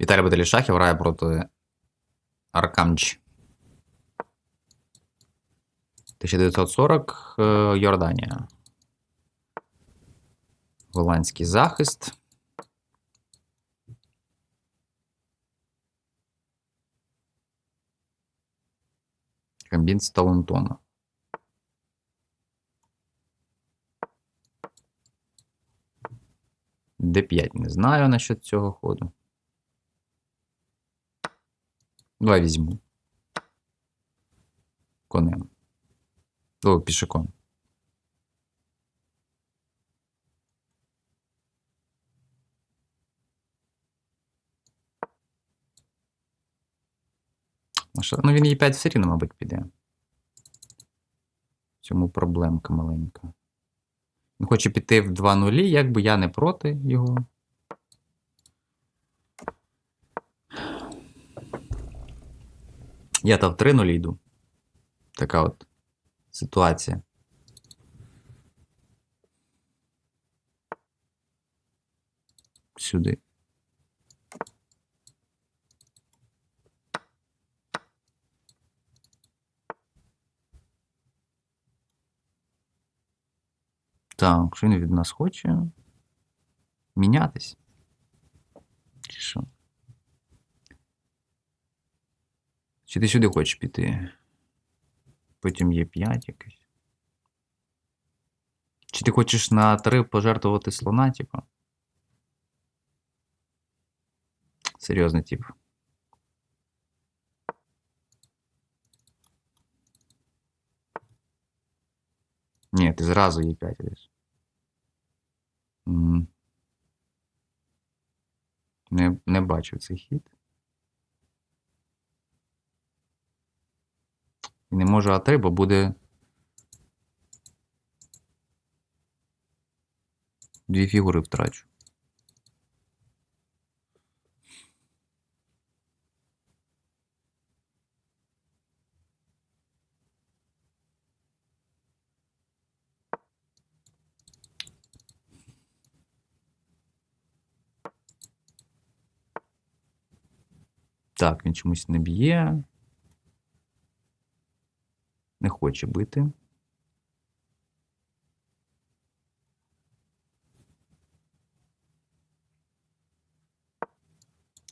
Віталій Баталішахів грає проти Аркамч. 1940 е, Йорданія. Голландський захист. Комбін з Таунтона. Д5 не знаю насчет цього ходу. Давай візьму. Конем. О, пішаком. Ну, він їй 5 все рівно, мабуть, піде. Цьому проблемка маленька. Він хоче піти в 2 нулі, якби я не проти його. Я та в 3 нулі йду. Така от ситуація. Сюди. Так, що він від нас хоче? Мінятись? Чи що? Чи ти сюди хочеш піти? Потім є 5 якийсь. Чи ти хочеш на 3 пожертвувати слона, типу? Серйозний тип. Ні, ти зразу є 5 йдеш. Не, не бачив цей хід. Не можу А3, бо буде. Дві фігури втрачу. Так, він чомусь не б'є. Не хоче бити.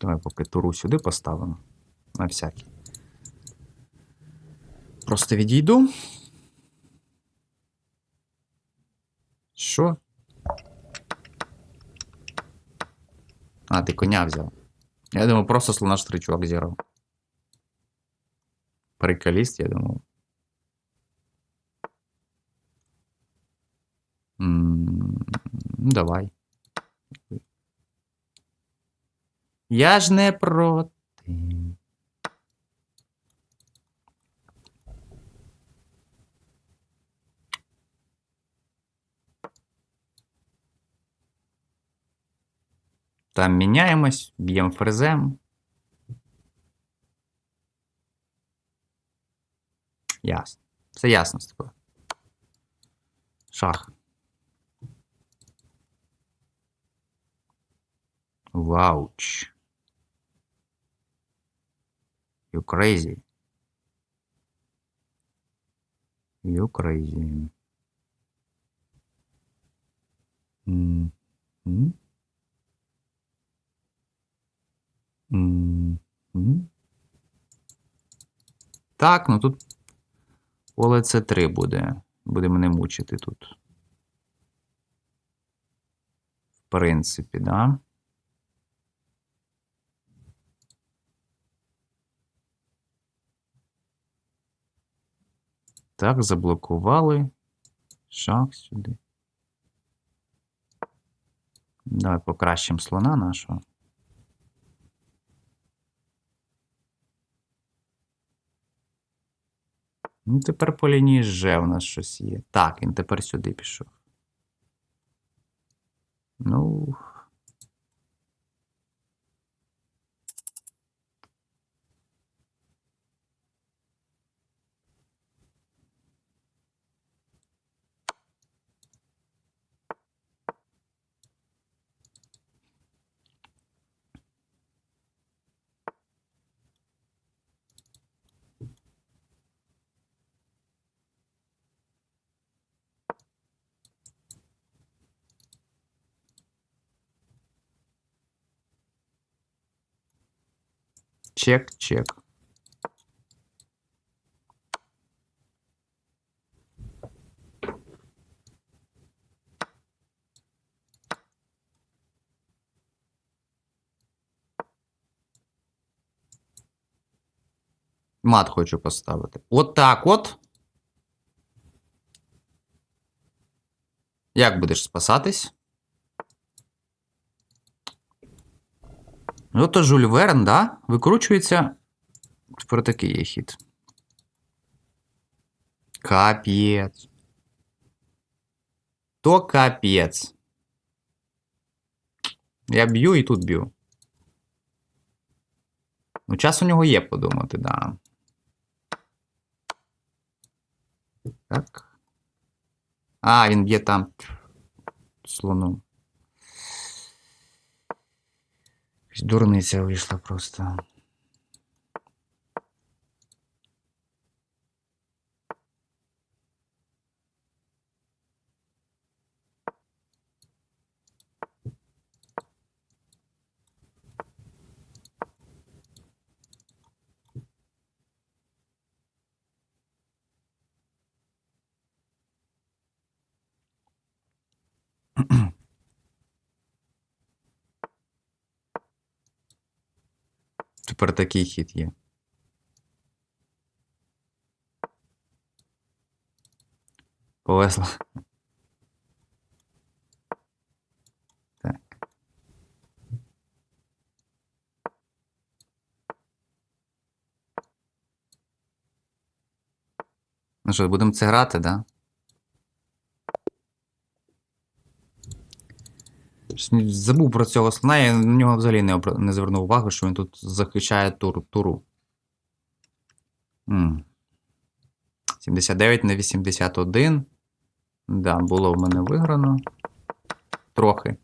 Давай поки туру сюди поставимо. На всякий. Просто відійду. Що? А, ти коня взяв. Я думав, просто слона три зірав. Приколіст, я думав. М, Ну, давай. Я ж не проти. Там міняємось, б'ємо фрезем. Ясно. Все ясно з тобою. Шах. Вауч. You crazy. You crazy. М? М, м? Так, ну тут поле це 3 буде. Буде мене мучити тут. В принципі, да. Так, заблокували. Шах сюди. Давай покращимо слона нашого. Ну, тепер по лінії Ж у нас щось є. Так, він тепер сюди пішов. Ну. Чек, чек. Мат хочу поставити. От так от. Як будеш спасатись? Ну, то Жюль Верн, да? Викручується. Тепер такий є хід. Капець. То капець. Я б'ю і тут б'ю. Ну, час у нього є подумати, да. Так. А, він б'є там слону. Якась Дурниця вийшла просто. Тепер такий хід є. Повезло. Так. Ну що, будемо це грати, да? Щось мені Забув про цього слона, я на нього взагалі не, не звернув увагу, що він тут захищає тур, туру. М. 79 на 81. Да, було в мене виграно. Трохи.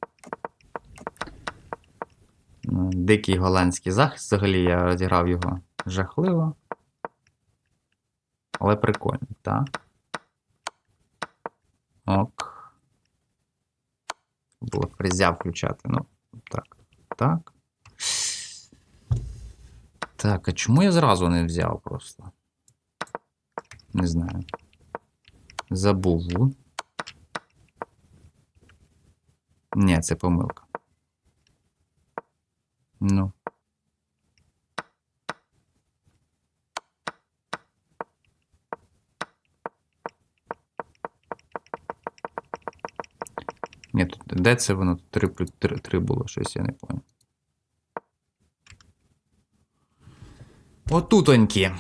Дикий голландський захист. Взагалі я розіграв його жахливо. Але прикольно, так? Ок. Було фрезя включати. Ну, так. Так. Так, а чому я зразу не взяв просто? Не знаю. Забув. Ні, це помилка. Ну. Ні, тут де це воно? Тут 3 плюс 3, 3 було, щось я не пам'ятаю. Отутонькі.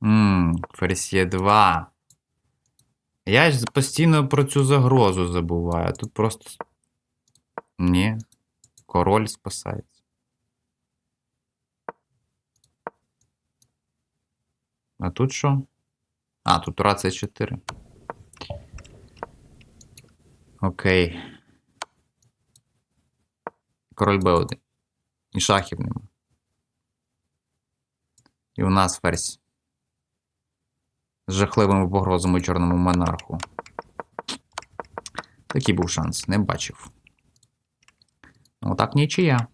Ммм, Ферсьє 2. Я ж постійно про цю загрозу забуваю. Тут просто. Ні. Король спасається. А тут що? А, тут це 4. Окей. Король Б1. І шахів нема. І у нас ферзь. З жахливими погрозами чорному монарху. Такий був шанс, не бачив. Ну, так нічия.